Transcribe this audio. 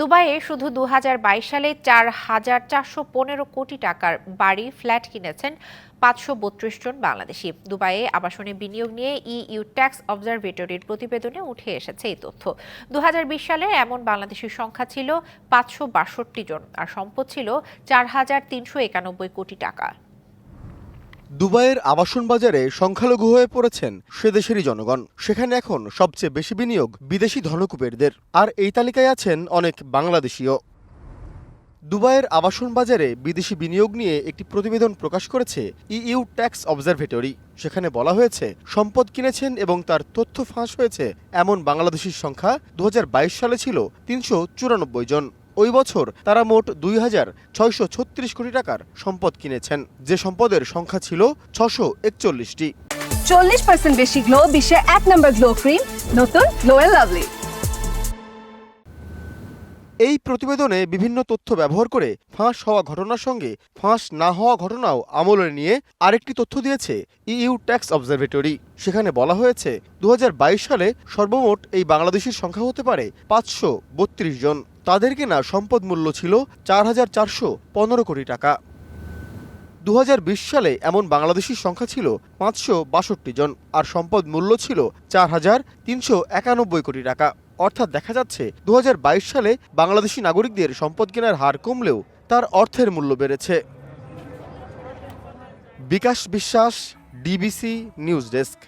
দুবাইয়ে শুধু দু হাজার বাইশ সালে চার হাজার চারশো পনেরো কোটি টাকার বাড়ি, ফ্ল্যাট কিনেছেন পাঁচশো বত্রিশ জন বাংলাদেশি। দুবাইয়ে আবাসনে বিনিয়োগ নিয়ে ইইউ ট্যাক্স অবজারভেটরির প্রতিবেদনে উঠে এসেছে এই তথ্য। দু হাজার বিশ সালে এমন বাংলাদেশের সংখ্যা ছিল পাঁচশো বাষট্টি জন, আর সম্পদ ছিল চার হাজার তিনশো একানব্বই কোটি টাকা। দুবাইয়ের আবাসন বাজারে সংখ্যালঘু হয়ে পড়েছেন সে দেশেরই জনগণ। সেখানে এখন সবচেয়ে বেশি বিনিয়োগ বিদেশি ধনকুবেরদের আর এই তালিকায় আছেন অনেক বাংলাদেশীয় দুবাইয়ের আবাসন বাজারে বিদেশি বিনিয়োগ নিয়ে একটি প্রতিবেদন প্রকাশ করেছে ইইউ ট্যাক্স অবজারভেটরি। সেখানে বলা হয়েছে, সম্পদ কিনেছেন এবং তার তথ্য ফাঁস হয়েছে এমন বাংলাদেশির সংখ্যা দু হাজার বাইশ সালে ছিল তিনশো চুরানব্বই জন। ওই বছর তারা মোট দুই হাজার ছয়শো ছত্রিশ কোটি টাকার সম্পদ কিনেছেন। যে সম্পদের সংখ্যা ছিল ছশো একচল্লিশটি। চল্লিশ পার্সেন্ট বেশি গ্লো এক নম্বর গ্লো ক্রিম নতুন গ্লো লাভলি। এই প্রতিবেদনে বিভিন্ন তথ্য ব্যবহার করে ফাঁস হওয়া ঘটনার সঙ্গে ফাঁস না হওয়া ঘটনাও আমলে নিয়ে আরেকটি তথ্য দিয়েছে ইইউ ট্যাক্স অবজারভেটরি। সেখানে বলা হয়েছে দু হাজার বাইশ সালে সর্বমোট এই বাংলাদেশের সংখ্যা হতে পারে পাঁচশো বত্রিশ জন। তাদের কেনা সম্পদ মূল্য ছিল চার হাজার চারশো পনেরো কোটি টাকা। দু হাজার বিশ সালে এমন বাংলাদেশির সংখ্যা ছিল পাঁচশো বাষট্টি জন, আর সম্পদ মূল্য ছিল চার হাজার তিনশো একানব্বই কোটি টাকা। অর্থাৎ দেখা যাচ্ছে দু হাজার বাইশ সালে বাংলাদেশি নাগরিকদের সম্পদ কেনার হার কমলেও তার অর্থের মূল্য বেড়েছে। বিকাশ বিশ্বাস, ডিবিসি নিউজ ডেস্ক।